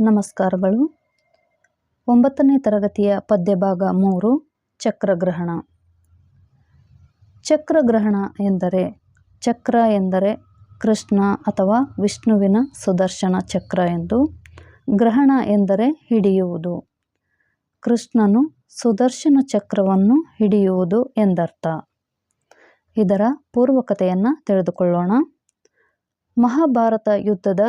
ನಮಸ್ಕಾರಗಳು. ಒಂಬತ್ತನೇ ತರಗತಿಯ ಪದ್ಯಭಾಗ ಮೂರು, ಚಕ್ರಗ್ರಹಣ. ಚಕ್ರಗ್ರಹಣ ಎಂದರೆ ಚಕ್ರ ಎಂದರೆ ಕೃಷ್ಣ ಅಥವಾ ವಿಷ್ಣುವಿನ ಸುದರ್ಶನ ಚಕ್ರ ಎಂದು, ಗ್ರಹಣ ಎಂದರೆ ಹಿಡಿಯುವುದು. ಕೃಷ್ಣನು ಸುದರ್ಶನ ಚಕ್ರವನ್ನು ಹಿಡಿಯುವುದು ಎಂದರ್ಥ. ಇದರ ಪೂರ್ವಕತೆಯನ್ನು ತಿಳಿದುಕೊಳ್ಳೋಣ. ಮಹಾಭಾರತ ಯುದ್ಧದ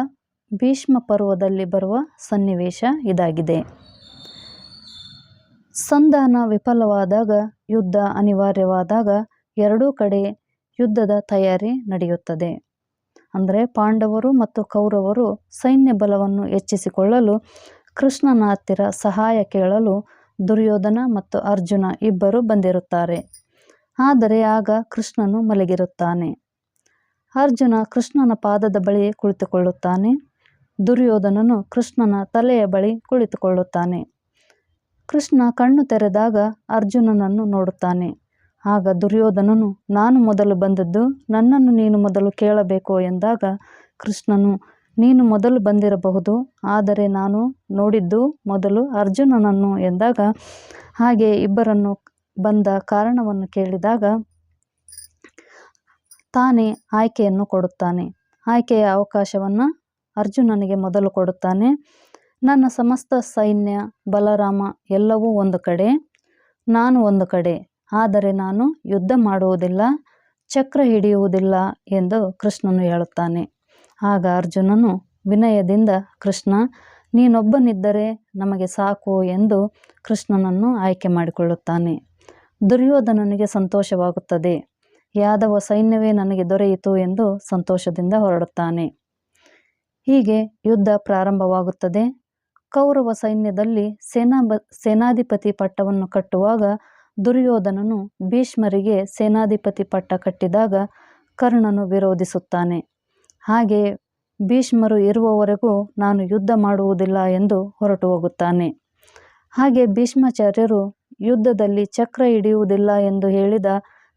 ಭೀಷ್ಮ ಪರ್ವದಲ್ಲಿ ಬರುವ ಸನ್ನಿವೇಶ ಇದಾಗಿದೆ. ಸಂಧಾನ ವಿಫಲವಾದಾಗ, ಯುದ್ಧ ಅನಿವಾರ್ಯವಾದಾಗ ಎರಡೂ ಕಡೆ ಯುದ್ಧದ ತಯಾರಿ ನಡೆಯುತ್ತದೆ. ಅಂದರೆ ಪಾಂಡವರು ಮತ್ತು ಕೌರವರು ಸೈನ್ಯ ಬಲವನ್ನು ಹೆಚ್ಚಿಸಿಕೊಳ್ಳಲು ಕೃಷ್ಣನ ಹತ್ತಿರ ಸಹಾಯ ಕೇಳಲು ದುರ್ಯೋಧನ ಮತ್ತು ಅರ್ಜುನ ಇಬ್ಬರು ಬಂದಿರುತ್ತಾರೆ. ಆದರೆ ಆಗ ಕೃಷ್ಣನು ಮಲಗಿರುತ್ತಾನೆ. ಅರ್ಜುನ ಕೃಷ್ಣನ ಪಾದದ ಬಳಿ ಕುಳಿತುಕೊಳ್ಳುತ್ತಾನೆ. ದುರ್ಯೋಧನನು ಕೃಷ್ಣನ ತಲೆಯ ಬಳಿ ಕುಳಿತುಕೊಳ್ಳುತ್ತಾನೆ. ಕೃಷ್ಣ ಕಣ್ಣು ತೆರೆದಾಗ ಅರ್ಜುನನನ್ನು ನೋಡುತ್ತಾನೆ. ಆಗ ದುರ್ಯೋಧನನು, ನಾನು ಮೊದಲು ಬಂದದ್ದು ನನ್ನನ್ನು ನೀನು ಮೊದಲು ಕೇಳಬೇಕು ಎಂದಾಗ ಕೃಷ್ಣನು, ನೀನು ಮೊದಲು ಬಂದಿರಬಹುದು, ಆದರೆ ನಾನು ನೋಡಿದ್ದು ಮೊದಲು ಅರ್ಜುನನನ್ನು ಎಂದಾಗ ಹಾಗೆ ಇಬ್ಬರನ್ನು ಬಂದ ಕಾರಣವನ್ನು ಕೇಳಿದಾಗ ತಾನೇ ಆಯ್ಕೆಯನ್ನು ಕೊಡುತ್ತಾನೆ. ಆಯ್ಕೆಯ ಅವಕಾಶವನ್ನು ಅರ್ಜುನನಿಗೆ ಮೊದಲು ಕೊಡುತ್ತಾನೆ. ನನ್ನ ಸಮಸ್ತ ಸೈನ್ಯ, ಬಲರಾಮ ಎಲ್ಲವೂ ಒಂದು ಕಡೆ. ನಾನು ಒಂದು ಕಡೆ. ಆದರೆ ನಾನು ಯುದ್ಧ ಮಾಡುವುದಿಲ್ಲ, ಚಕ್ರ ಹಿಡಿಯುವುದಿಲ್ಲ ಎಂದು ಕೃಷ್ಣನು ಹೇಳುತ್ತಾನೆ. ಆಗ ಅರ್ಜುನನು, ವಿನಯದಿಂದ, ಕೃಷ್ಣ, ನೀನೊಬ್ಬನಿದ್ದರೆ ನಮಗೆ ಸಾಕು ಎಂದು ಕೃಷ್ಣನನ್ನು ಆಯ್ಕೆ ಮಾಡಿಕೊಳ್ಳುತ್ತಾನೆ. ದುರ್ಯೋಧನನಿಗೆ ಸಂತೋಷವಾಗುತ್ತದೆ. ಯಾದವ ಸೈನ್ಯವೇ ನನಗೆ ದೊರೆಯಿತು ಎಂದು ಸಂತೋಷದಿಂದ ಹೊರಡುತ್ತಾನೆ. ಹೀಗೆ ಯುದ್ಧ ಪ್ರಾರಂಭವಾಗುತ್ತದೆ. ಕೌರವ ಸೈನ್ಯದಲ್ಲಿ ಸೇನಾ ಸೇನಾಧಿಪತಿ ಪಟ್ಟವನ್ನು ಕಟ್ಟುವಾಗ ದುರ್ಯೋಧನನು ಭೀಷ್ಮರಿಗೆ ಸೇನಾಧಿಪತಿ ಪಟ್ಟ ಕಟ್ಟಿದಾಗ ಕರ್ಣನು ವಿರೋಧಿಸುತ್ತಾನೆ. ಹಾಗೆ ಭೀಷ್ಮರು ಇರುವವರೆಗೂ ನಾನು ಯುದ್ಧ ಮಾಡುವುದಿಲ್ಲ ಎಂದು ಹೊರಟು ಹೋಗುತ್ತಾನೆ. ಹಾಗೆ ಭೀಷ್ಮಾಚಾರ್ಯರು ಯುದ್ಧದಲ್ಲಿ ಚಕ್ರ ಹಿಡಿಯುವುದಿಲ್ಲ ಎಂದು ಹೇಳಿದ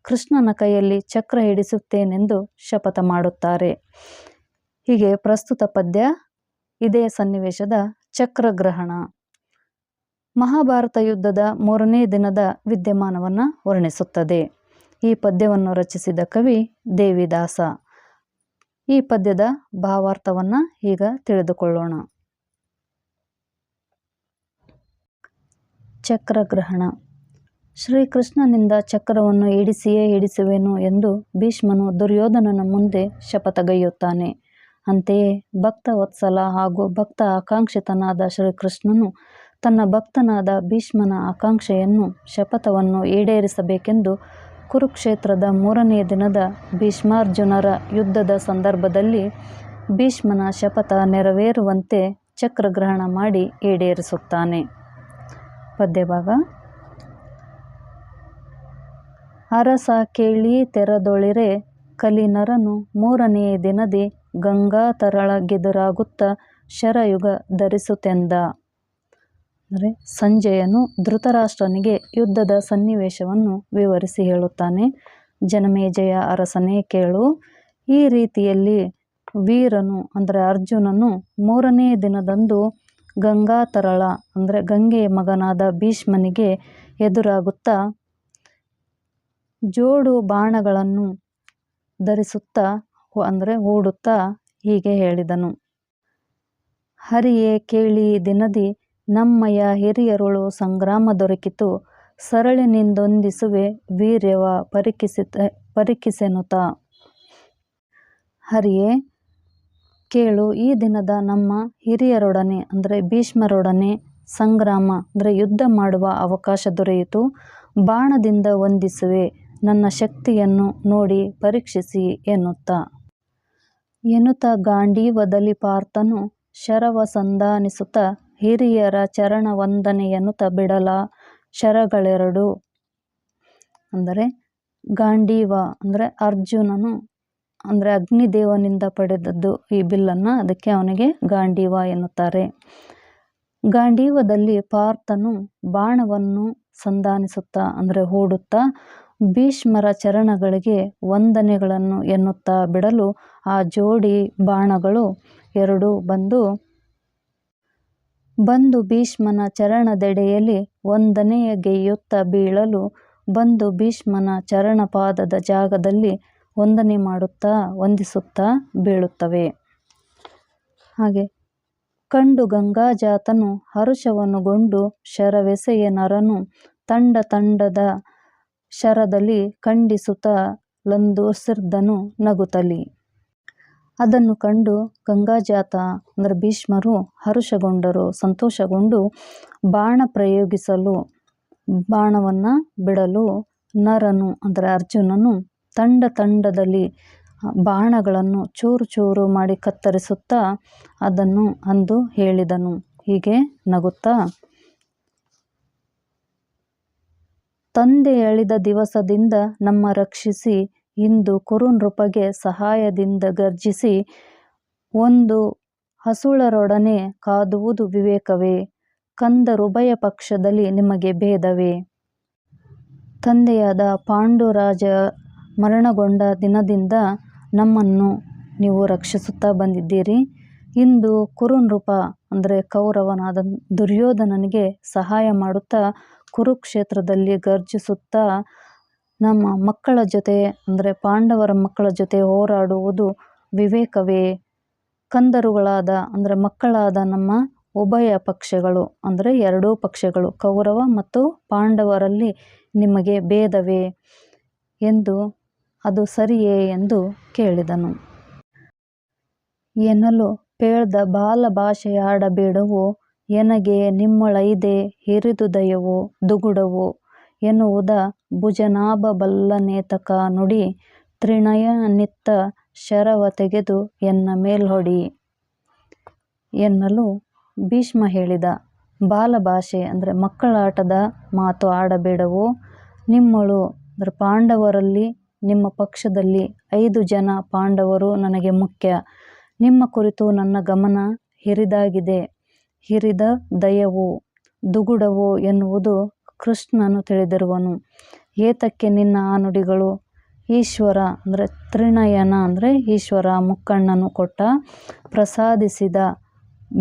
ಕೃಷ್ಣನ ಕೈಯಲ್ಲಿ ಚಕ್ರ ಹಿಡಿಸುತ್ತೇನೆಂದು ಶಪಥ ಮಾಡುತ್ತಾರೆ. ಹೀಗೆ ಪ್ರಸ್ತುತ ಪದ್ಯ ಇದೇ ಸನ್ನಿವೇಶದ ಚಕ್ರಗ್ರಹಣ. ಮಹಾಭಾರತ ಯುದ್ಧದ ಮೂರನೇ ದಿನದ ವಿದ್ಯಮಾನವನ್ನು ವರ್ಣಿಸುತ್ತದೆ. ಈ ಪದ್ಯವನ್ನು ರಚಿಸಿದ ಕವಿ ದೇವಿದಾಸ. ಈ ಪದ್ಯದ ಭಾವಾರ್ಥವನ್ನು ಈಗ ತಿಳಿದುಕೊಳ್ಳೋಣ. ಚಕ್ರಗ್ರಹಣ. ಶ್ರೀಕೃಷ್ಣನಿಂದ ಚಕ್ರವನ್ನು ಇಡಿಸಿಯೇ ಇಡಿಸುವೆನು ಎಂದು ಭೀಷ್ಮನು ದುರ್ಯೋಧನನ ಮುಂದೆ ಶಪಥಗೈಯುತ್ತಾನೆ. ಅಂತೆಯೇ ಭಕ್ತ ವತ್ಸಲ ಹಾಗೂ ಭಕ್ತ ಆಕಾಂಕ್ಷಿತನಾದ ಶ್ರೀಕೃಷ್ಣನು ತನ್ನ ಭಕ್ತನಾದ ಭೀಷ್ಮನ ಆಕಾಂಕ್ಷೆಯನ್ನು, ಶಪಥವನ್ನು ಈಡೇರಿಸಬೇಕೆಂದು ಕುರುಕ್ಷೇತ್ರದ ಮೂರನೇ ದಿನದ ಭೀಷ್ಮಾರ್ಜುನರ ಯುದ್ಧದ ಸಂದರ್ಭದಲ್ಲಿ ಭೀಷ್ಮನ ಶಪಥ ನೆರವೇರುವಂತೆ ಚಕ್ರಗ್ರಹಣ ಮಾಡಿ ಈಡೇರಿಸುತ್ತಾನೆ. ಪದ್ಯಭಾಗ. ಅರಸ ಕೇಳಿ ತೆರದೊಳಿರೆ ಕಲಿನರನು ಮೂರನೆಯ ದಿನದಿ ಗಂಗಾ ತರಳಗೆದುರಾಗುತ್ತ ಶರಯುಗ ಧರಿಸುತ್ತೆಂದ ಅಂದರೆ ಸಂಜಯನು ಧೃತರಾಷ್ಟ್ರನಿಗೆ ಯುದ್ಧದ ಸನ್ನಿವೇಶವನ್ನು ವಿವರಿಸಿ ಹೇಳುತ್ತಾನೆ. ಜನಮೇಜಯ ಅರಸನೇ ಕೇಳು. ಈ ರೀತಿಯಲ್ಲಿ ವೀರನು, ಅಂದರೆ ಅರ್ಜುನನು ಮೂರನೇ ದಿನದಂದು ಗಂಗಾ ತರಳ, ಅಂದರೆ ಗಂಗೆಯ ಮಗನಾದ ಭೀಷ್ಮನಿಗೆ ಎದುರಾಗುತ್ತಾ ಜೋಡು ಬಾಣಗಳನ್ನು ಧರಿಸುತ್ತಾ ಅಂದರೆ ಓಡುತ್ತಾ ಹೀಗೆ ಹೇಳಿದನು. ಹರಿಯೇ ಕೇಳಿ ದಿನದಿ ನಮ್ಮಯ ಹಿರಿಯರುಳು ಸಂಗ್ರಾಮ ದೊರಕಿತು ಸರಳಿನಿಂದೊಂದಿಸುವೆ ವೀರ್ಯವ ಪರಿಕಿಸಿತ ಪರಿಕಿಸೆನುತ ಹರಿಯೇ ಕೇಳು, ಈ ದಿನದ ನಮ್ಮ ಹಿರಿಯರೊಡನೆ ಅಂದರೆ ಭೀಷ್ಮರೊಡನೆ ಸಂಗ್ರಾಮ ಅಂದರೆ ಯುದ್ಧ ಮಾಡುವ ಅವಕಾಶ ದೊರೆಯಿತು. ಬಾಣದಿಂದ ವಂದಿಸುವೆ, ನನ್ನ ಶಕ್ತಿಯನ್ನು ನೋಡಿ ಪರೀಕ್ಷಿಸಿ ಎನ್ನುತ್ತಾ. ಎನ್ನುತ್ತ ಗಾಂಡೀವದಲ್ಲಿ ಪಾರ್ಥನು ಶರವ ಸಂಧಾನಿಸುತ್ತ ಹಿರಿಯರ ಚರಣ ವಂದನೆಯನ್ನು ಬಿಡಲ ಶರಗಳೆರಡು. ಅಂದರೆ ಗಾಂಡೀವ, ಅಂದರೆ ಅರ್ಜುನನು, ಅಂದರೆ ಅಗ್ನಿದೇವನಿಂದ ಪಡೆದದ್ದು ಈ ಬಿಲ್ಲನ್ನು ಅದಕ್ಕೆ ಅವನಿಗೆ ಗಾಂಡೀವ ಎನ್ನುತ್ತಾರೆ. ಗಾಂಡೀವದಲ್ಲಿ ಪಾರ್ಥನು ಬಾಣವನ್ನು ಸಂಧಾನಿಸುತ್ತಾ, ಅಂದರೆ ಹೂಡುತ್ತಾ ಭೀಷ್ಮರ ಚರಣಗಳಿಗೆ ವಂದನೆಗಳನ್ನು ಎನ್ನುತ್ತಾ ಬಿಡಲು ಆ ಜೋಡಿ ಬಾಣಗಳು ಎರಡು ಬಂದು ಬಂದು ಭೀಷ್ಮನ ಚರಣದೆಡೆಯಲ್ಲಿ ವಂದನೆಯಗೈಯುತ್ತ ಬೀಳಲು ಬಂದು ಭೀಷ್ಮನ ಚರಣಪಾದದ ಜಾಗದಲ್ಲಿ ವಂದನೆ ಮಾಡುತ್ತಾ ವಂದಿಸುತ್ತಾ ಬೀಳುತ್ತವೆ. ಹಾಗೆ ಕಂಡು ಗಂಗಾಜಾತನು ಹರುಷವನುಗೊಂಡು ಶರವೆಸೆಯ ನರನು ತಂಡ ತಂಡದ ಶರದಲ್ಲಿ ಖಂಡಿಸುತ್ತ ಲಂದೊಸಿರ್ದನು ನಗುತಲಿ ಅದನ್ನು ಕಂಡು ಗಂಗಾಜಾತ ಅಂದರೆ ಭೀಷ್ಮರು ಹರುಷಗೊಂಡರು. ಸಂತೋಷಗೊಂಡು ಬಾಣ ಪ್ರಯೋಗಿಸಲು, ಬಾಣವನ್ನು ಬಿಡಲು ನರನು, ಅಂದರೆ ಅರ್ಜುನನು ತಂಡ ತಂಡದಲ್ಲಿ ಬಾಣಗಳನ್ನು ಚೂರು ಚೂರು ಮಾಡಿ ಕತ್ತರಿಸುತ್ತಾ ಅದನ್ನು ಅಂದು ಹೇಳಿದನು. ಹೀಗೆ ನಗುತ್ತಾ ತಂದೆಯಳಿದ ದಿವಸದಿಂದ ನಮ್ಮ ರಕ್ಷಿಸಿ, ಇಂದು ಕುರುನೃಪಗೆ ಸಹಾಯದಿಂದ ಗರ್ಜಿಸಿ, ಒಂದು ಹಸುಳರೊಡನೆ ಕಾದುವುದು ವಿವೇಕವೇ ಕಂದರುಭಯ ಪಕ್ಷದಲ್ಲಿ ನಿಮಗೆ ಭೇದವೇ. ತಂದೆಯಾದ ಪಾಂಡುರಾಜ ಮರಣಗೊಂಡ ದಿನದಿಂದ ನಮ್ಮನ್ನು ನೀವು ರಕ್ಷಿಸುತ್ತಾ ಬಂದಿದ್ದೀರಿ. ಇಂದು ಕುರುನೃಪ ಅಂದರೆ ಕೌರವನಾದ ದುರ್ಯೋಧನನಿಗೆ ಸಹಾಯ ಮಾಡುತ್ತಾ ಕುರುಕ್ಷೇತ್ರದಲ್ಲಿ ಗರ್ಜಿಸುತ್ತಾ ನಮ್ಮ ಮಕ್ಕಳ ಜೊತೆ, ಅಂದರೆ ಪಾಂಡವರ ಮಕ್ಕಳ ಜೊತೆ ಹೋರಾಡುವುದು ವಿವೇಕವೇ ಕಂದರುಗಳಾದ, ಅಂದರೆ ಮಕ್ಕಳಾದ ನಮ್ಮ ಉಭಯ ಪಕ್ಷಗಳು, ಅಂದರೆ ಎರಡೂ ಪಕ್ಷಗಳು, ಕೌರವ ಮತ್ತು ಪಾಂಡವರಲ್ಲಿ ನಿಮಗೆ ಭೇದವೇ ಎಂದು ಅದು ಸರಿಯೇ ಎಂದು ಕೇಳಿದನು. ಎನ್ನಲು ಪೇಳ್ದ ಬಾಲ ಭಾಷೆಯಾಡಬೇಡವೋ ಎನಗೆ ನಿಮ್ಮೊಳೈದೆ ಹಿರಿದುದಯವೋ ದುಗುಡವೋ ಎನ್ನುವುದ ಭುಜನಾಭ ಬಲ್ಲನೇತಕ ನುಡಿ ತ್ರಿನಯನಿತ್ತ ಶರವ ತೆಗೆದು ಎನ್ನ ಮೇಲ್ಹೊಡಿ. ಎನ್ನಲು ಭೀಷ್ಮ ಹೇಳಿದ, ಬಾಲಭಾಷೆ ಅಂದರೆ ಮಕ್ಕಳಾಟದ ಮಾತು ಆಡಬೇಡವು? ನಿಮ್ಮಳು ಅಂದರೆ ಪಾಂಡವರಲ್ಲಿ, ನಿಮ್ಮ ಪಕ್ಷದಲ್ಲಿ ಐದು ಜನ ಪಾಂಡವರು ನನಗೆ ಮುಖ್ಯ. ನಿಮ್ಮ ಕುರಿತು ನನ್ನ ಗಮನ ಹಿರಿದಾಗಿದೆ. ಹಿರಿದ ದಯವೋ ದುಗುಡವೋ ಎನ್ನುವುದು ಕೃಷ್ಣನು ತಿಳಿದಿರುವನು ಏತಕ್ಕೆ ನಿನ್ನ ಆ ನುಡಿಗಳು ಈಶ್ವರ ಅಂದರೆ ತ್ರಿನಯನ ಅಂದರೆ ಈಶ್ವರ ಮುಕ್ಕಣ್ಣನು ಕೊಟ್ಟ ಪ್ರಸಾದಿಸಿದ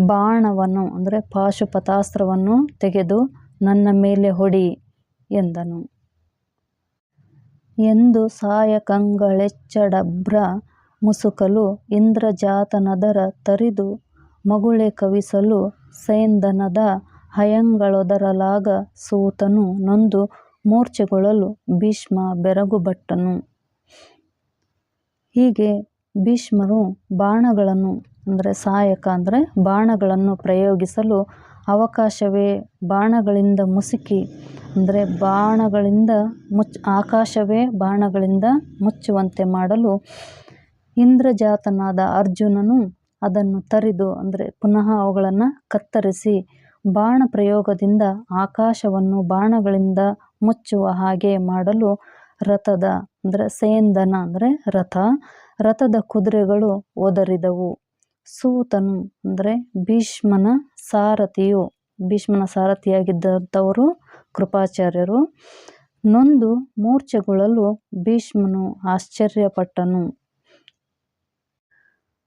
ಬಾಣವನ್ನು ಅಂದರೆ ಪಾಶುಪಥಾಸ್ತ್ರವನ್ನು ತೆಗೆದು ನನ್ನ ಮೇಲೆ ಹೊಡಿ ಎಂದನು. ಎಂದು ಸಾಯಕಂಗಳೆಚ್ಚಡಭ್ರ ಮುಸುಕಲು ಇಂದ್ರಜಾತನದರ ತರಿದು ಮಗುಳೆ ಕವಿಸಲು ಸೈಂಧನದ ಹಯಂಗಳೊದರಲಾಗ ಸೂತನು ನೊಂದು ಮೂರ್ಛೆಗೊಳ್ಳಲು ಭೀಷ್ಮ ಬೆರಗುಬಟ್ಟನು. ಹೀಗೆ ಭೀಷ್ಮರು ಬಾಣಗಳನ್ನು, ಅಂದರೆ ಸಹಾಯಕ ಅಂದರೆ ಬಾಣಗಳನ್ನು ಪ್ರಯೋಗಿಸಲು ಅವಕಾಶವೇ ಬಾಣಗಳಿಂದ ಮುಸುಕಿ, ಅಂದರೆ ಬಾಣಗಳಿಂದ ಮುಚ್ಚ ಆಕಾಶವೇ ಬಾಣಗಳಿಂದ ಮುಚ್ಚುವಂತೆ ಮಾಡಲು ಇಂದ್ರಜಾತನಾದ ಅರ್ಜುನನು ಅದನ್ನು ತರಿದು ಅಂದರೆ ಪುನಃ ಅವುಗಳನ್ನು ಕತ್ತರಿಸಿ ಬಾಣ ಪ್ರಯೋಗದಿಂದ ಆಕಾಶವನ್ನು ಬಾಣಗಳಿಂದ ಮುಚ್ಚುವ ಹಾಗೆ ಮಾಡಲು ರಥದ ಅಂದರೆ ಸೇಂದನ ಅಂದರೆ ರಥ, ರಥದ ಕುದುರೆಗಳು ಒದರಿದವು. ಸೂತನು ಅಂದರೆ ಭೀಷ್ಮನ ಸಾರಥಿಯು, ಭೀಷ್ಮನ ಸಾರಥಿಯಾಗಿದ್ದಂಥವರು ಕೃಪಾಚಾರ್ಯರು ನೊಂದು ಮೂರ್ಛೆಗೊಳ್ಳಲು ಭೀಷ್ಮನು ಆಶ್ಚರ್ಯಪಟ್ಟನು.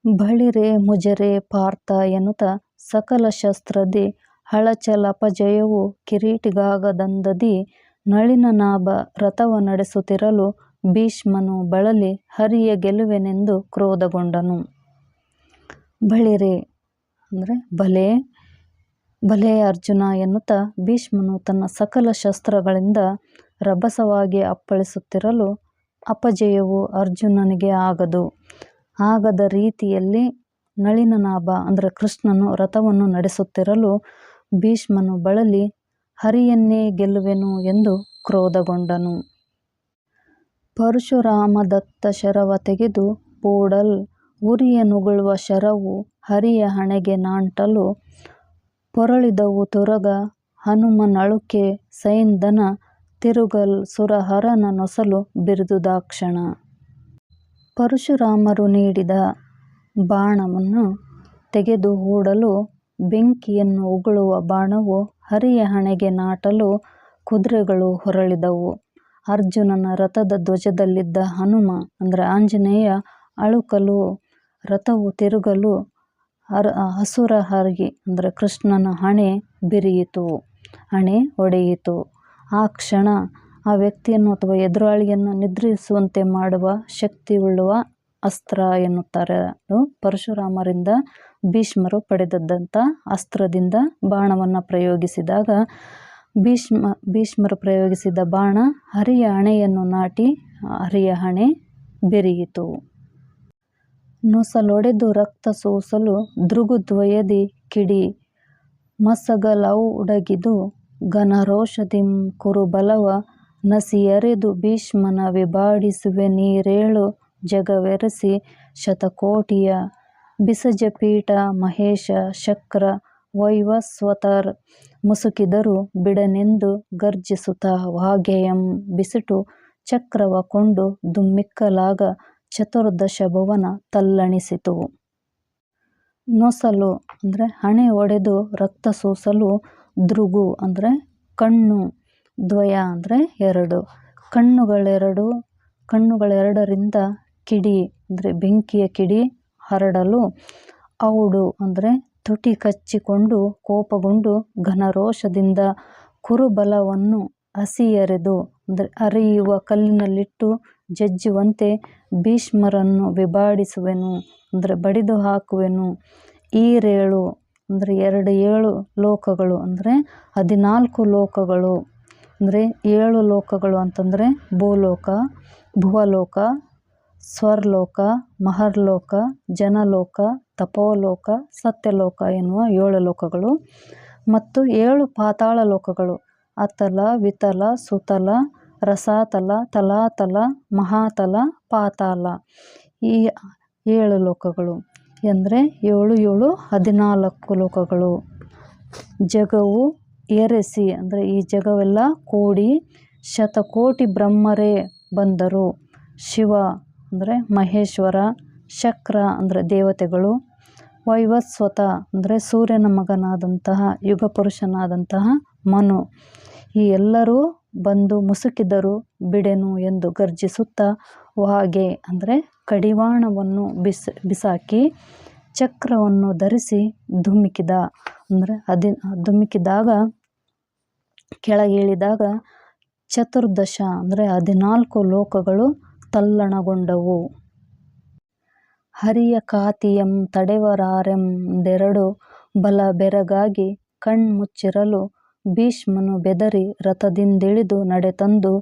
ಬಳಿರೆ ಮುಜರೆ ಪಾರ್ಥ ಎನ್ನುತ್ತ ಸಕಲ ಶಸ್ತ್ರದಿ ಹಳಚಲಪಜಯವು ಕಿರೀಟಿಗಾಗದಂದದಿ ನಳಿನನಾಭ ರಥವ ನಡೆಸುತ್ತಿರಲು ಭೀಷ್ಮನು ಬಳಲಿ ಹರಿಯ ಗೆಲುವೆನೆಂದು ಕ್ರೋಧಗೊಂಡನು. ಬಳಿರೆ ಅಂದರೆ ಬಲೆ ಬಲೆ ಅರ್ಜುನ ಎನ್ನುತ್ತ ಭೀಷ್ಮನು ತನ್ನ ಸಕಲ ಶಸ್ತ್ರಗಳಿಂದ ರಭಸವಾಗಿ ಅಪ್ಪಳಿಸುತ್ತಿರಲು ಅಪಜಯವು ಅರ್ಜುನನಿಗೆ ಆಗದು. ಆಗದ ರೀತಿಯಲ್ಲಿ ನಳಿನನಾಭ, ಅಂದರೆ ಕೃಷ್ಣನು ರಥವನ್ನು ನಡೆಸುತ್ತಿರಲು ಭೀಷ್ಮನು ಬಳಲಿ, ಹರಿಯನ್ನೇ ಗೆಲ್ಲುವೆನು ಎಂದು ಕ್ರೋಧಗೊಂಡನು. ಪರಶುರಾಮದತ್ತ ಶರವ ತೆಗೆದು ಪೂಡಲ್, ಉರಿಯ ನುಗುಳುವ ಶರವು ಹರಿಯ ಹಣೆಗೆ ನಾಂಟಲು, ಪೊರಳಿದವು ತುರಗ ಹನುಮನಳುಕೆ ಸೈಂದನ ತಿರುಗಲ್ ಸುರಹರನ ನೊಸಲು ಬಿರಿದುದಾಕ್ಷಣ. ಪರಶುರಾಮರು ನೀಡಿದ ಬಾಣವನ್ನು ತೆಗೆದು ಹೂಡಲು, ಬೆಂಕಿಯನ್ನು ಉಗುಳುವ ಬಾಣವು ಹರಿಯ ಹಣೆಗೆ ನಾಟಲು ಕುದುರೆಗಳು ಹೊರಳಿದವು. ಅರ್ಜುನನ ರಥದ ಧ್ವಜದಲ್ಲಿದ್ದ ಹನುಮ, ಅಂದರೆ ಆಂಜನೇಯ, ಅಳುಕಲು, ರಥವು ತಿರುಗಲು ಹರ ಹಸುರ ಹರಗಿ, ಅಂದರೆ ಕೃಷ್ಣನ ಹಣೆ ಬಿರಿಯಿತು, ಹಣೆ ಒಡೆಯಿತು ಆ ಕ್ಷಣ ಆ ವ್ಯಕ್ತಿಯನ್ನು ಅಥವಾ ಎದುರಾಳಿಯನ್ನು ನಿದ್ರಿಸುವಂತೆ ಮಾಡುವ ಶಕ್ತಿ ಉಳ್ಳುವ ಅಸ್ತ್ರ ಎನ್ನುತ್ತಾರೆ. ಅದು ಪರಶುರಾಮರಿಂದ ಭೀಷ್ಮರು ಪಡೆದದ್ದಂಥ ಅಸ್ತ್ರದಿಂದ ಬಾಣವನ್ನು ಪ್ರಯೋಗಿಸಿದಾಗ ಭೀಷ್ಮ, ಭೀಷ್ಮರು ಪ್ರಯೋಗಿಸಿದ ಬಾಣ ಹರಿಯ ಹಣೆಯನ್ನು ನಾಟಿ ಹರಿಯ ಹಣೆ ಬೆರೆಯಿತು. ನೊಸಲೊಡೆದು ರಕ್ತ ಸೋಸಲು ದೃಗುದ್ವಯದಿ ಕಿಡಿ ಮಸಗಲೌಡಗಿದು ಘನರೋಷದಿಂ ಕುರುಬಲವ ನಸಿಯರೆದು ಭೀಷ್ಮನ ವಿಭಾಡಿಸುವೆ ನೀರೇಳು ಜಗವೆರಸಿ ಶತಕೋಟಿಯ ಬಿಸಜಪೀಠ ಮಹೇಶ ಶಕ್ರ ವೈವಸ್ವತರ್ ಮುಸುಕಿದರು ಬಿಡನೆಂದು ಗರ್ಜಿಸುತ್ತ ವಾಗೆಯಂ ಬಿಸಿಟು ಚಕ್ರವ ಕೊಂಡು ದುಮ್ಮಿಕ್ಕಲಾಗ ಚತುರ್ದಶ ಭವನ ತಲ್ಲಣಿಸಿತು. ನೊಸಲು ಅಂದರೆ ಹಣೆ ಒಡೆದು ರಕ್ತ ಸೂಸಲು ದೃಗು ಅಂದರೆ ಕಣ್ಣು ದ್ವಯ ಅಂದರೆ ಎರಡು. ಕಣ್ಣುಗಳೆರಡು, ಕಣ್ಣುಗಳೆರಡರಿಂದ ಕಿಡಿ ಅಂದರೆ ಬೆಂಕಿಯ ಕಿಡಿ ಹರಡಲು ಔಡು ಅಂದರೆ ತುಟಿ ಕಚ್ಚಿಕೊಂಡು ಕೋಪಗೊಂಡು ಘನರೋಷದಿಂದ ಕುರುಬಲವನ್ನು ಹಸಿಯರೆದು ಅಂದರೆ ಅರಿಯುವ ಕಲ್ಲಿನಲ್ಲಿಟ್ಟು ಜಜ್ಜುವಂತೆ ಭೀಷ್ಮರನ್ನು ವಿಭಾಡಿಸುವೆನು ಅಂದರೆ ಬಡಿದು ಹಾಕುವೆನು. ಈರೇಳು ಅಂದರೆ ಎರಡು ಏಳು ಲೋಕಗಳು ಅಂದರೆ ಹದಿನಾಲ್ಕು ಲೋಕಗಳು. ಅಂದರೆ ಏಳು ಲೋಕಗಳು ಅಂತಂದರೆ ಭೂಲೋಕ, ಭುವಲೋಕ, ಸ್ವರ್ಲೋಕ, ಮಹರ್ಲೋಕ, ಜನಲೋಕ, ತಪೋಲೋಕ, ಸತ್ಯಲೋಕ ಎನ್ನುವ ಏಳು ಲೋಕಗಳು. ಮತ್ತು ಏಳು ಪಾತಾಳ ಲೋಕಗಳು. ಅತಲ, ವಿತಲ, ಸುತಲ, ರಸಾತಲ, ತಲಾತಲ, ಮಹಾತಲ ಪಾತಾಳ ಈ ಏಳು ಲೋಕಗಳು ಎಂದರೆ ಏಳು ಏಳು ಹದಿನಾಲ್ಕು ಲೋಕಗಳು. ಜಗವು ಎರೆಸಿ ಅಂದರೆ ಈ ಜಗವೆಲ್ಲ ಕೂಡಿ ಶತಕೋಟಿ ಬ್ರಹ್ಮರೇ ಬಂದರು. ಶಿವ, ಅಂದರೆ ಮಹೇಶ್ವರ, ಶಕ್ರ, ಅಂದರೆ ದೇವತೆಗಳು, ವೈವಸ್ವತ, ಅಂದರೆ ಸೂರ್ಯನ ಮಗನಾದಂತಹ, ಯುಗಪುರುಷನಾದಂತಹ ಮನು. ಈ ಎಲ್ಲರೂ ಬಂದು ಮುಸುಕಿದರು, ಬಿಡೆನು ಎಂದು ಗರ್ಜಿಸುತ್ತಾ ವಾಗೆ ಅಂದರೆ ಕಡಿವಾಣವನ್ನು ಬಿಸ್, ಬಿಸಾಕಿ ಚಕ್ರವನ್ನು ಧರಿಸಿ ಧುಮುಕಿದ, ಅಂದರೆ ಅದಿ ಧುಮುಕಿದಾಗ, ಕೆಳಗಿಳಿದಾಗ ಚತುರ್ದಶ, ಅಂದರೆ ಹದಿನಾಲ್ಕು ಲೋಕಗಳು ತಲ್ಲಣಗೊಂಡವು. ಹರಿಯ ಕಾತಿಯಂ ತಡೆವರಾರೆಂದೆರಡು ಬಲ ಬೆರಗಾಗಿ ಕಣ್ಮುಚ್ಚಿರಲು ಭೀಷ್ಮನು ಬೆದರಿ ರಥದಿಂದಿಳಿದು ನಡೆತಂದು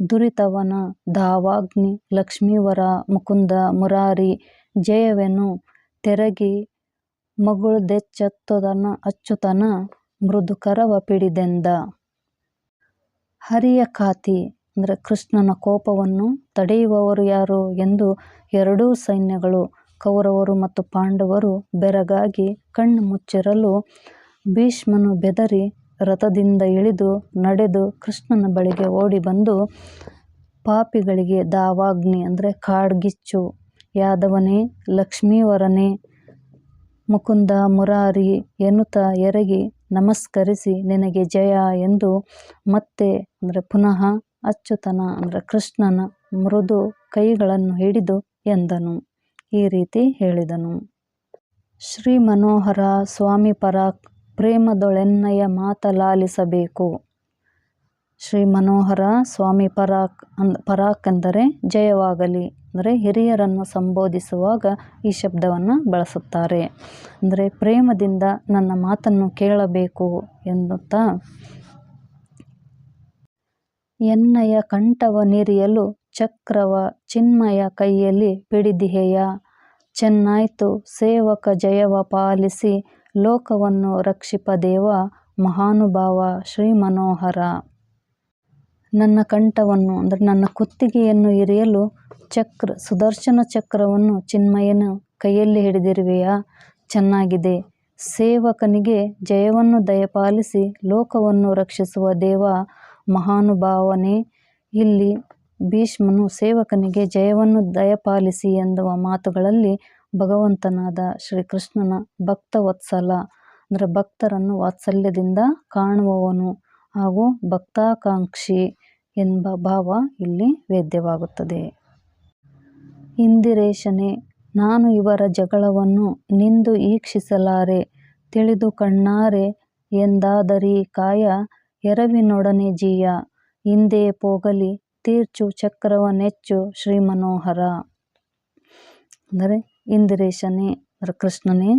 ದುರಿತವನ ಧಾವಾಗ್ನಿ ಲಕ್ಷ್ಮೀವರ ಮುಕುಂದ ಮುರಾರಿ ಜಯವೆನು ತೆರಗಿ ಮಗುಳ್ದೆಚ್ಚತ್ತೊದನ ಅಚ್ಚುತನ ಮೃದುಕರವ ಪಿಡಿದೆಂದ. ಹರಿಯ ಖಾತಿ ಅಂದರೆ ಕೃಷ್ಣನ ಕೋಪವನ್ನು ತಡೆಯುವವರು ಯಾರು ಎಂದು ಎರಡೂ ಸೈನ್ಯಗಳು, ಕೌರವರು ಮತ್ತು ಪಾಂಡವರು ಬೆರಗಾಗಿ ಕಣ್ಣು ಮುಚ್ಚಿರಲು ಭೀಷ್ಮನು ಬೆದರಿ ರಥದಿಂದ ಇಳಿದು ನಡೆದು ಕೃಷ್ಣನ ಬಳಿಗೆ ಓಡಿ ಬಂದು ಪಾಪಿಗಳಿಗೆ ದಾವಾಗ್ನಿ ಅಂದರೆ ಕಾಡ್ಗಿಚ್ಚು. ಯಾದವನೇ, ಲಕ್ಷ್ಮೀವರನೇ, ಮುಕುಂದ ಮುರಾರಿ ಎನ್ನುತ್ತಾ ಎರಗಿ ನಮಸ್ಕರಿಸಿ ನಿನಗೆ ಜಯ ಎಂದು ಮತ್ತೆ ಅಂದರೆ ಪುನಃ ಅಚ್ಚುತನ ಅಂದರೆ ಕೃಷ್ಣನ ಮೃದು ಕೈಗಳನ್ನು ಹಿಡಿದು ಎಂದನು. ಈ ರೀತಿ ಹೇಳಿದನು. ಶ್ರೀ ಮನೋಹರ ಸ್ವಾಮಿ ಪರಾಕ್ ಪ್ರೇಮದೊಳೆನ್ನಯ ಮಾತಲಾಲಿಸಬೇಕು ಶ್ರೀ ಮನೋಹರ ಸ್ವಾಮಿ ಪರಾಕ್ ಅಂದ್ ಪರಾಕ್ ಎಂದರೆ ಜಯವಾಗಲಿ. ಅಂದರೆ ಹಿರಿಯರನ್ನು ಸಂಬೋಧಿಸುವಾಗ ಈ ಶಬ್ದವನ್ನು ಬಳಸುತ್ತಾರೆ. ಅಂದರೆ ಪ್ರೇಮದಿಂದ ನನ್ನ ಮಾತನ್ನು ಕೇಳಬೇಕು ಎನ್ನುತ್ತಾ? ಎನ್ನಯ ಕಂಠವ ನಿರಿಯಲು ಚಕ್ರವ ಚಿನ್ಮಯ ಕೈಯಲ್ಲಿ ಪಿಡಿದಿಹೆಯ? ಚೆನ್ನಾಯ್ತು ಸೇವಕ ಜಯವ ಪಾಲಿಸಿ ಲೋಕವನ್ನು ರಕ್ಷಿಪದೇವ ಮಹಾನುಭಾವ ಶ್ರೀ ಮನೋಹರ ನನ್ನ ಕಂಠವನ್ನು, ಅಂದರೆ ನನ್ನ ಕುತ್ತಿಗೆಯನ್ನು ಇರಿಯಲು ಚಕ್ರ, ಸುದರ್ಶನ ಚಕ್ರವನ್ನು ಚಿನ್ಮಯನ ಕೈಯಲ್ಲಿ ಹಿಡಿದಿರುವೆಯಾ? ಚೆನ್ನಾಗಿದೆ. ಸೇವಕನಿಗೆ ಜಯವನ್ನು ದಯಪಾಲಿಸಿ ಲೋಕವನ್ನು ರಕ್ಷಿಸುವ ದೇವ ಮಹಾನುಭಾವನೇ. ಇಲ್ಲಿ ಭೀಷ್ಮನು ಸೇವಕನಿಗೆ ಜಯವನ್ನು ದಯಪಾಲಿಸಿ ಎಂದುವ ಮಾತುಗಳಲ್ಲಿ ಭಗವಂತನಾದ ಶ್ರೀಕೃಷ್ಣನ ಭಕ್ತವತ್ಸಲ ಅಂದರೆ ಭಕ್ತರನ್ನು ವಾತ್ಸಲ್ಯದಿಂದ ಕಾಣುವವನು ಹಾಗೂ ಭಕ್ತಾಕಾಂಕ್ಷಿ. ಎಂಬ ಭಾವ ಇಲ್ಲಿ ವೇದ್ಯವಾಗುತ್ತದೆ. ಇಂದಿರೇಶನೇ, ನಾನು ಇವರ ಜಗಳವನ್ನು ನಿಂದು ಈಕ್ಷಿಸಲಾರೆ, ತಿಳಿದು ಕಣ್ಣಾರೆ ಎಂದಾದರಿ ಕಾಯ ಎರವಿನೊಡನೆ ಜೀಯ. ಹಿಂದೆ ಪೋಗಲಿ, ತೀರ್ಚು ಚಕ್ರವ ನೆಚ್ಚು ಶ್ರೀಮನೋಹರ. ಅಂದರೆ ಇಂದಿರೇಶನೇ ಕೃಷ್ಣನೇ,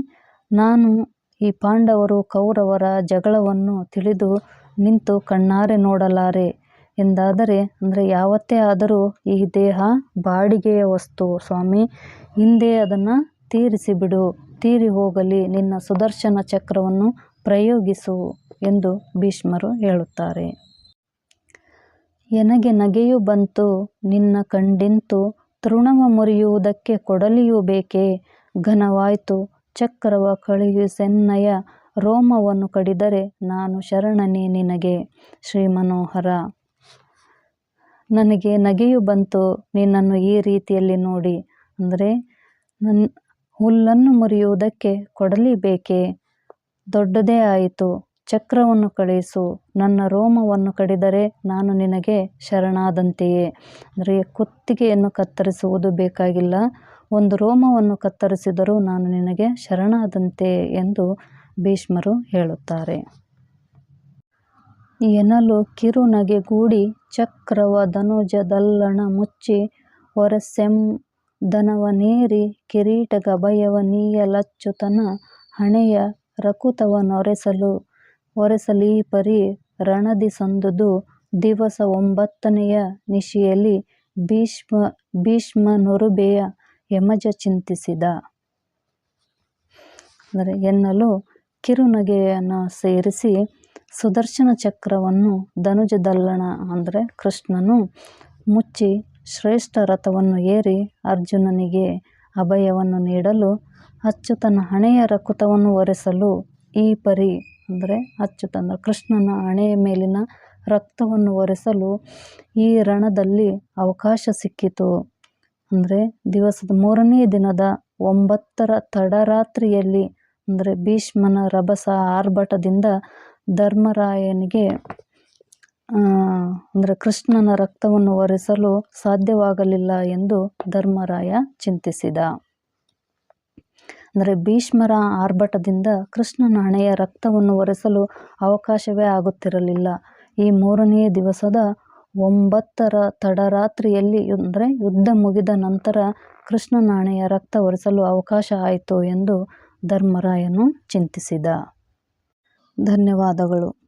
ನಾನು ಈ ಪಾಂಡವರು ಕೌರವರ ಜಗಳವನ್ನು ತಿಳಿದು ನಿಂತು ಕಣ್ಣಾರೆ ನೋಡಲಾರೆ. ಎಂದಾದರೆ, ಅಂದರೆ ಯಾವತ್ತೇ ಆದರೂ ಈ ದೇಹ ಬಾಡಿಗೆಯ ವಸ್ತು, ಸ್ವಾಮಿ, ಹಿಂದೆ ಅದನ್ನು ತೀರಿಸಿಬಿಡು, ತೀರಿ ಹೋಗಲಿ, ನಿನ್ನ ಸುದರ್ಶನ ಚಕ್ರವನ್ನು ಪ್ರಯೋಗಿಸು ಎಂದು ಭೀಷ್ಮರು ಹೇಳುತ್ತಾರೆ. ಎನಗೆ ನಗೆಯು ಬಂತು, ನಿನ್ನ ಕಂಡಿಂತು ತೃಣವ ಮುರಿಯುವುದಕ್ಕೆ ಕೊಡಲಿಯೂ ಬೇಕೇ? ಘನವಾಯ್ತು, ಚಕ್ರವ ಕಳುಹಿಸೆನ್ನಯ ರೋಮವನ್ನು ಕಡಿದರೆ ನಾನು ಶರಣನೇ ನಿನಗೆ. ಶ್ರೀಮನೋಹರ ನನಗೆ ನಗೆಯು ಬಂತು, ನಿನ್ನನ್ನು ಈ ರೀತಿಯಲ್ಲಿ ನೋಡಿ. ಅಂದರೆ ನನ್ನ ಹುಲ್ಲನ್ನು ಮುರಿಯುವುದಕ್ಕೆ ಕೊಡಲಿ ಬೇಕೇ ದೊಡ್ಡದೇ ಆಯಿತು, ಚಕ್ರವನ್ನು ಕಳಿಸು ನನ್ನ ರೋಮವನ್ನು ಕಡಿದರೆ ನಾನು ನಿನಗೆ ಶರಣಾದಂತೆಯೇ? ಅಂದರೆ, ಕುತ್ತಿಗೆಯನ್ನು ಕತ್ತರಿಸುವುದು ಬೇಕಾಗಿಲ್ಲ. ಒಂದು ರೋಮವನ್ನು ಕತ್ತರಿಸಿದರೂ ನಾನು ನಿನಗೆ ಶರಣಾದಂತೆ ಎಂದು ಭೀಷ್ಮರು ಹೇಳುತ್ತಾರೆ. ಎನ್ನಲು ಕಿರುನಗೆಗೂಡಿ ಚಕ್ರವ ಧನುಜದಲ್ಲಣ ಮುಚ್ಚಿ ಒರೆಸೆಂದನವನೇರಿ ಕಿರೀಟ ಗಭಯವ ನೀಯಲಚ್ಯುತನ ಹಣೆಯ ರಕುತವನೊರೆಸಲು ರಣದಿ ಸಂದುದು ದಿವಸ ಒಂಬತ್ತನೆಯ ನಿಶಿಯಲ್ಲಿ ಭೀಷ್ಮ ಭೀಷ್ಮನೊರುಬೆಯ ಯಮಜ ಚಿಂತಿಸಿದ. ಅಂದರೆ ಎನ್ನಲು ಕಿರುನಗೆಯನ್ನು ಸೇರಿಸಿ ಸುದರ್ಶನ ಚಕ್ರವನ್ನು ಧನುಜದಲ್ಲಣ ಅಂದರೆ ಕೃಷ್ಣನು ಮುಚ್ಚಿ ಶ್ರೇಷ್ಠ ರಥವನ್ನು ಏರಿ ಅರ್ಜುನನಿಗೆ ಅಭಯವನ್ನು ನೀಡಲು ಅಚ್ಯುತನ ಹಣೆಯ ರಕುತವನ್ನು ಒರೆಸಲು ಈ ಪರಿ ಅಂದರೆ ಅಚ್ಯುತ ಅಂದರೆ ಕೃಷ್ಣನ ಹಣೆಯ ಮೇಲಿನ ರಕ್ತವನ್ನು ಒರೆಸಲು ಈ ರಣದಲ್ಲಿ ಅವಕಾಶ ಸಿಕ್ಕಿತು. ಅಂದರೆ ದಿವಸದ ಮೂರನೇ ದಿನದ ಒಂಬತ್ತರ ತಡರಾತ್ರಿಯಲ್ಲಿ ಅಂದರೆ ಭೀಷ್ಮನ ರಭಸ ಆರ್ಭಟದಿಂದ ಧರ್ಮರಾಯನಿಗೆ ಅಂದರೆ ಕೃಷ್ಣನ ರಕ್ತವನ್ನು ಒರೆಸಲು ಸಾಧ್ಯವಾಗಲಿಲ್ಲ ಎಂದು ಧರ್ಮರಾಯ ಚಿಂತಿಸಿದ. ಅಂದರೆ ಭೀಷ್ಮರ ಆರ್ಭಟದಿಂದ ಕೃಷ್ಣನ ಹಣೆಯ ರಕ್ತವನ್ನು ಒರೆಸಲು ಅವಕಾಶವೇ ಆಗುತ್ತಿರಲಿಲ್ಲ. ಈ ಮೂರನೇ ದಿವಸದ ಒಂಬತ್ತರ ತಡರಾತ್ರಿಯಲ್ಲಿ ಅಂದರೆ ಯುದ್ಧ ಮುಗಿದ ನಂತರ ಕೃಷ್ಣನ ಹಣೆಯ ರಕ್ತ ಒರೆಸಲು ಅವಕಾಶ ಆಯಿತು ಎಂದು ಧರ್ಮರಾಯನು ಚಿಂತಿಸಿದ. ಧನ್ಯವಾದಗಳು.